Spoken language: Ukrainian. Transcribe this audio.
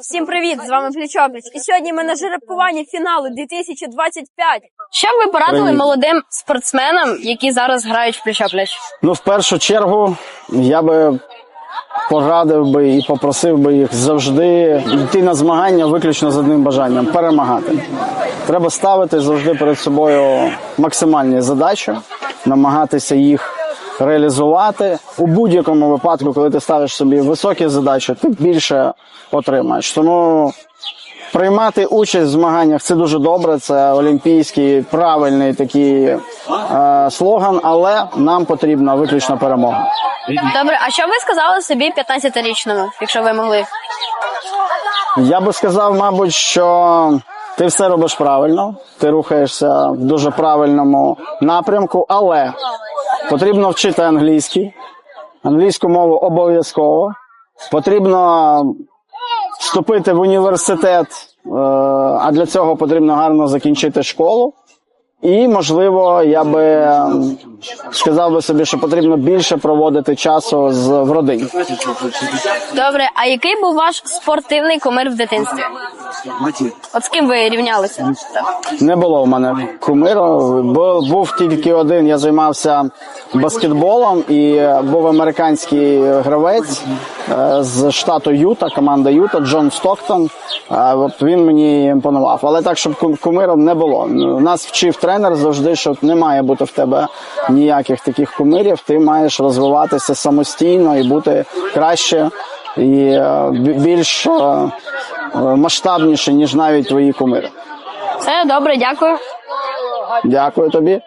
Всім привіт! З вами Плічопліч. І сьогодні ми на жеребкуванні фіналу 2025. Що б ви порадили Привіт. молодим спортсменам, які зараз грають в плечопліч? Ну, в першу чергу, я би порадив би і попросив би їх завжди йти на змагання виключно з одним бажанням перемагати. Треба ставити завжди перед собою максимальні задачі, намагатися їх реалізувати. У будь-якому випадку, коли ти ставиш собі високі задачі, ти більше отримаєш. Тому Приймати участь в змаганнях це дуже добре. Це олімпійський правильний такий е, слоган, але нам потрібна виключно перемога. Добре, а що ви сказали собі 15-річному, якщо ви могли? Я би сказав, мабуть, що ти все робиш правильно, ти рухаєшся в дуже правильному напрямку, але потрібно вчити англійський, англійську мову обов'язково. Потрібно вступити в університет, е, а для цього потрібно гарно закінчити школу. І, можливо, я би сказав би собі, що потрібно більше проводити часу з в родині. Добре, а який був ваш спортивний кумир в дитинстві? От з ким ви рівнялися? Не було в мене кумиру. Бу- Був тільки один. Я займався баскетболом і був американський гравець е, з штату Юта, команда Юта, Джон Стоктон. Е, От він мені імпонував. Але так, щоб кумиром не було. Нас вчив тренер завжди, що не має бути в тебе ніяких таких кумирів. Ти маєш розвиватися самостійно і бути краще і е, більш е, масштабніше, ніж навіть твої кумири. Все добре, дякую. Дякую тобі.